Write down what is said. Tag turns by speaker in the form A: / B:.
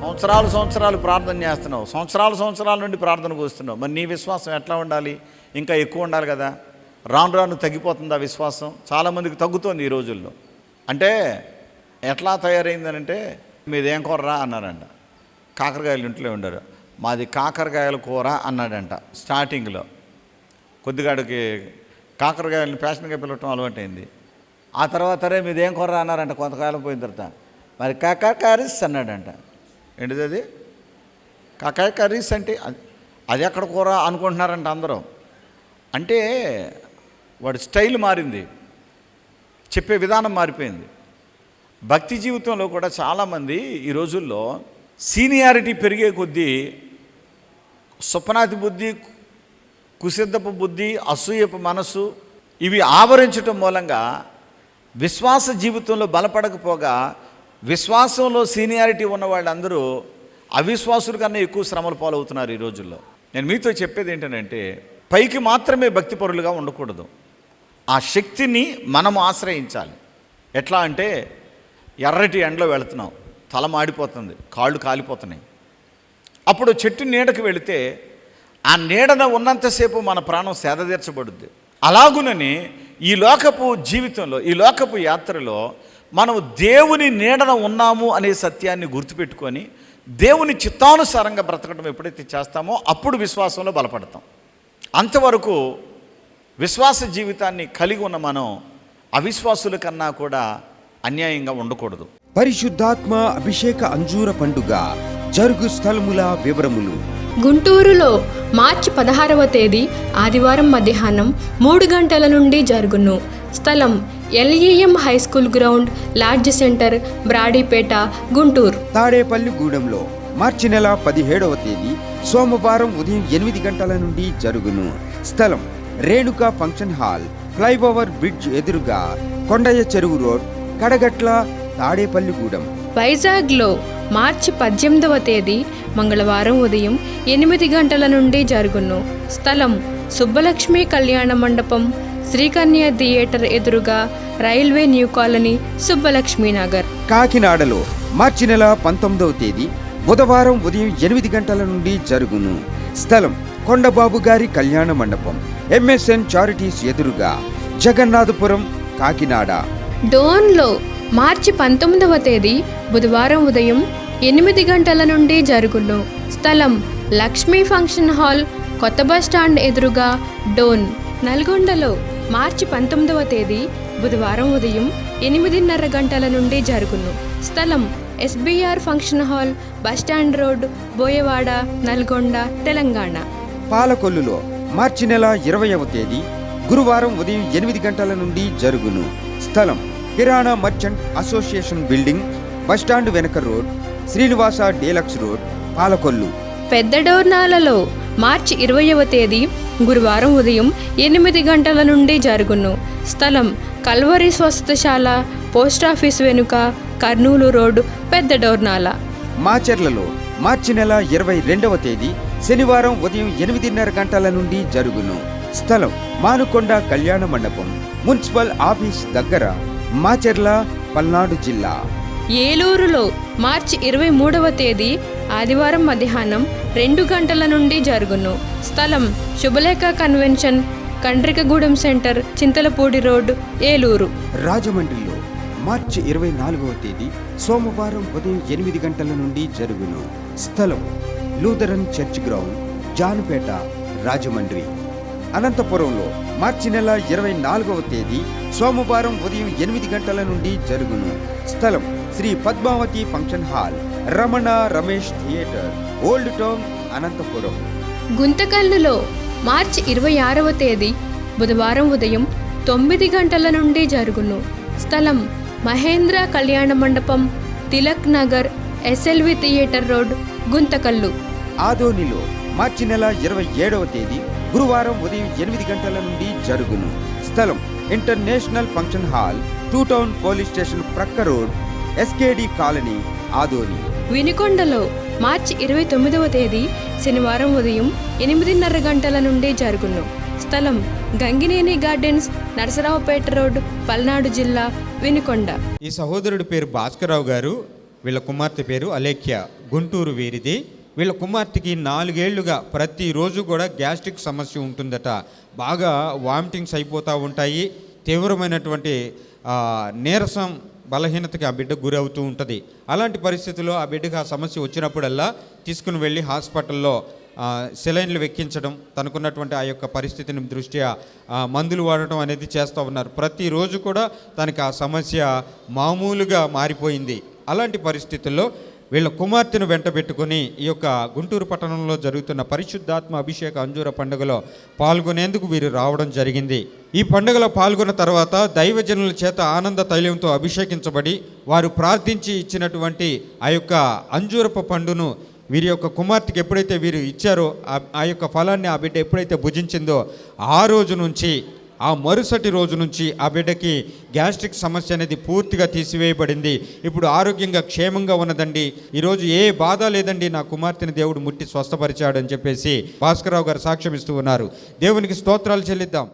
A: సంవత్సరాలు సంవత్సరాలు ప్రార్థన చేస్తున్నావు. సంవత్సరాలు సంవత్సరాల నుండి ప్రార్థనకు వస్తున్నావు మరి నీ విశ్వాసం ఎట్లా ఉండాలి? ఇంకా ఎక్కువ ఉండాలి కదా? రాను రాను తగ్గిపోతుంది ఆ విశ్వాసం. చాలామందికి తగ్గుతోంది ఈ రోజుల్లో. అంటే ఎట్లా తయారైందనంటే మీదేం కూరరా? అన్నారంట. కాకరకాయలు ఇంట్లో ఉండరు. మాది కాకరకాయల కూర అన్నాడంట స్టార్టింగ్లో. కొద్దిగాడికి కాకరకాయలను ఫ్యాషన్గా పిలవటం అలవాటైంది. ఆ తర్వాత రే మీదేం కూర అన్నారంట కొంతకాలం పోయిన తర్వాత. మరి కాకర కారిస్ అన్నాడంట. ఏంటిది అది కాకాయ కర్రీస్ అంటే అది- అది ఎక్కడ కూర అనుకుంటున్నారంట అందరూ. అంటే వాడి స్టైల్ మారింది. చెప్పే విధానం మారిపోయింది. భక్తి జీవితంలో కూడా చాలామంది ఈ రోజుల్లో సీనియారిటీ పెరిగే కొద్దీ సుపనాతి బుద్ధి కుసిద్ధపు బుద్ధి అసూయపు మనసు ఇవి ఆవరించటం మూలంగా విశ్వాస జీవితంలో బలపడకపోగా విశ్వాసంలో సీనియారిటీ ఉన్న వాళ్ళందరూ అవిశ్వాసుల కన్నా ఎక్కువ శ్రమలు పాలవుతున్నారు ఈ రోజుల్లో. నేను మీతో చెప్పేది ఏంటంటే పైకి మాత్రమే భక్తిపరులుగా ఉండకూడదు. ఆ శక్తిని మనం ఆశ్రయించాలి. ఎట్లా అంటే ఎర్రటి ఎండలో వెళుతున్నాం. తల మాడిపోతుంది. కాళ్ళు కాలిపోతున్నాయి. అప్పుడు చెట్టు నీడకు వెళితే ఆ నీడన ఉన్నంతసేపు మన ప్రాణం సేదతీర్చబడుద్ది. అలాగునని ఈ లోకపు జీవితంలో ఈ లోకపు యాత్రలో మనం దేవుని నీడన ఉన్నాము అనే సత్యాన్ని గుర్తుపెట్టుకొని దేవుని చిత్తానుసారంగా బ్రతకడం ఎప్పుడైతే చేస్తామో అప్పుడు విశ్వాసంలో బలపడతాం. అంతవరకు విశ్వాస జీవితాన్ని కలిగి ఉన్న మనం అవిశ్వాసుల కన్నా కూడా అన్యాయంగా ఉండకూడదు.
B: పరిశుద్ధాత్మ అభిషేక అంజూర పండుగ జరుగు స్థలముల వివరములు.
C: గుంటూరులో మార్చి పదహారవ తేదీ ఆదివారం మధ్యాహ్నం మూడు గంటల నుండి జరుగును. స్థలం LEM high school ground lodge centre Brodipet Guntur.
B: Tadepalli గూడెంలో మార్చి నెల పదిహేడవ తేదీ సోమవారం ఉదయం ఎనిమిది గంటల నుండి జరుగును. స్థలం Renuka function hall flyover bridge ఎదురుగా కొండయ్య చెరువు రోడ్ కడగట్ల తాడేపల్లిగూడెం
C: వైజాగ్లో మార్చి పద్దెనిమిదవ తేదీ మంగళవారం ఉదయం ఎనిమిది గంటల నుండి జరుగును. స్థలం సుబ్బలక్ష్మి కళ్యాణ మండపం శ్రీకన్య థియేటర్ ఎదురుగా railway new colony Subbalakshmi Nagar.
B: కాకినాడలో మార్చి నెల పంతొమ్మిదవ తేదీ బుధవారం ఉదయం ఎనిమిది గంటల నుండి జరుగును. స్థలం కొండబాబు గారి కళ్యాణ మండపం ఎంఎస్ఎన్ చారిటీస్ ఎదురుగా జగన్నాథపురం కాకినాడ.
C: డోన్లో మార్చి పంతొమ్మిదవ తేదీ బుధవారం ఉదయం ఎనిమిది గంటల నుండి జరుగును. స్థలం లక్ష్మీ ఫంక్షన్ హాల్ కొత్త బస్ స్టాండ్ ఎదురుగా డోన్. నల్గొండలో మార్చి పంతొమ్మిదవ తేదీ బుధవారం ఉదయం ఎనిమిదిన్నర గంటల నుండి జరుగును. స్థలం SBR function hall bus stand road Boyawada Nalgonda Telangana.
B: పాలకొల్లులో మార్చి నెల ఇరవైవ తేదీ గురువారం ఉదయం ఎనిమిది గంటల నుండి జరుగును. స్థలం Kirana merchant association building bus stand వెనక road Srinivasa deluxe road Palakollu.
C: పెద్ద డోర్నాలలో మార్చి ఇరవైవ తేదీ గురువారం ఉదయం ఎనిమిది గంటల నుండి జరుగును. స్థలం కల్వరి స్వస్థశాల పోస్టాఫీస్ వెనుక కర్నూలు రోడ్డు పెద్ద డోర్నాల.
B: మాచెర్లలో మార్చి నెల ఇరవై రెండవ తేదీ శనివారం ఉదయం ఎనిమిదిన్నర గంటల నుండి జరుగును. స్థలం మానుకొండ కళ్యాణ మండపం మున్సిపల్ ఆఫీస్ దగ్గర మాచెర్ల పల్నాడు జిల్లా.
C: ఏలూరులో మార్చి ఇరవై మూడవ తేదీ ఆదివారం మధ్యాహ్నం రెండు గంటల నుండి జరుగును. స్థలం Subhalekha convention Kandrikagudem centre Chintalapudi road Eluru.
B: రాజమండ్రిలో మార్చి ఇరవై నాలుగవ తేదీ సోమవారం ఉదయం ఎనిమిది గంటల నుండి జరుగును. స్థలం Lutheran church ground Janupeta Rajahmundry. అనంతపురంలో మార్చి నెల ఇరవై నాలుగవ తేదీ సోమవారం ఉదయం ఎనిమిది గంటల నుండి జరుగును. స్థలం Sri Padmavathi function hall. Ramana Ramesh theatre old town Anantapur.
C: గుంతకల్లులో మార్చి ఇరవై ఆరవ తేదీ బుధవారం ఉదయం తొమ్మిది గంటల నుండి జరుగును. స్థలం Mahendra Kalyana Mandapam Tilak Nagar SLV theatre road Guntakal.
B: ఆదోనిలో మార్చి నెల ఇరవై ఏడవ తేదీ గురువారం ఉదయం ఎనిమిది గంటల నుండి జరుగును. స్థలం international function hall two town police station ప్రక్క రోడ్ ఎస్కేడి కాలనీ ఆదోని.
C: వినుకొండలో మార్చి ఇరవై తొమ్మిదవ తేదీ శనివారం ఉదయం ఎనిమిదిన్నర గంటల నుండి జరుగును. స్థలం గంగినేని గార్డెన్స్ నరసరావుపేట రోడ్ పల్నాడు జిల్లా వినుకొండ.
D: ఈ సహోదరుడి పేరు భాస్కరరావు గారు వీళ్ళ కుమార్తె పేరు అలేఖ్య గుంటూరు వీరిది. వీళ్ళ కుమార్తెకి నాలుగేళ్ళుగా ప్రతిరోజు కూడా గ్యాస్ట్రిక్ సమస్య ఉంటుందట. బాగా వామిటింగ్స్ అయిపోతూ ఉంటాయి. తీవ్రమైనటువంటి ఆ, నీరసం బలహీనతకి ఆ బిడ్డ గురవుతూ ఉంటుంది. అలాంటి పరిస్థితుల్లో ఆ బిడ్డకి ఆ సమస్య వచ్చినప్పుడల్లా తీసుకుని వెళ్ళి హాస్పిటల్లో సెలైన్లు వెక్కించడం తనకున్నటువంటి ఆ యొక్క పరిస్థితిని దృష్ట్యా మందులు వాడటం అనేది చేస్తూ ఉన్నారు. ప్రతిరోజు కూడా తనకి ఆ సమస్య మామూలుగా మారిపోయింది. అలాంటి పరిస్థితుల్లో వీళ్ళ కుమార్తెను వెంట పెట్టుకుని ఈ యొక్క గుంటూరు పట్టణంలో జరుగుతున్న పరిశుద్ధాత్మ అభిషేక అంజూర పండుగలో పాల్గొనేందుకు వీరు రావడం జరిగింది. ఈ పండుగలో పాల్గొన్న తర్వాత దైవజనుల చేత ఆనంద తైలంతో అభిషేకించబడి వారు ప్రార్థించి ఇచ్చినటువంటి ఆ యొక్క అంజూరపు పండును వీరి యొక్క కుమార్తెకి ఎప్పుడైతే వీరు ఇచ్చారో ఆ- ఆ యొక్క ఫలాన్ని ఆ బిడ్డ ఎప్పుడైతే భుజించిందో ఆ రోజు నుంచి ఆ మరుసటి రోజు నుంచి ఆ బిడ్డకి గ్యాస్ట్రిక్ సమస్య అనేది పూర్తిగా తీసివేయబడింది. ఇప్పుడు ఆరోగ్యంగా క్షేమంగా ఉన్నదండి. ఈరోజు ఏ బాధ లేదండి నా కుమార్తెని దేవుడు ముట్టి స్వస్థపరిచాడు అని చెప్పేసి భాస్కరరావు గారు సాక్ష్యం ఇస్తూ ఉన్నారు. దేవునికి స్తోత్రాలు చెల్లిద్దాం.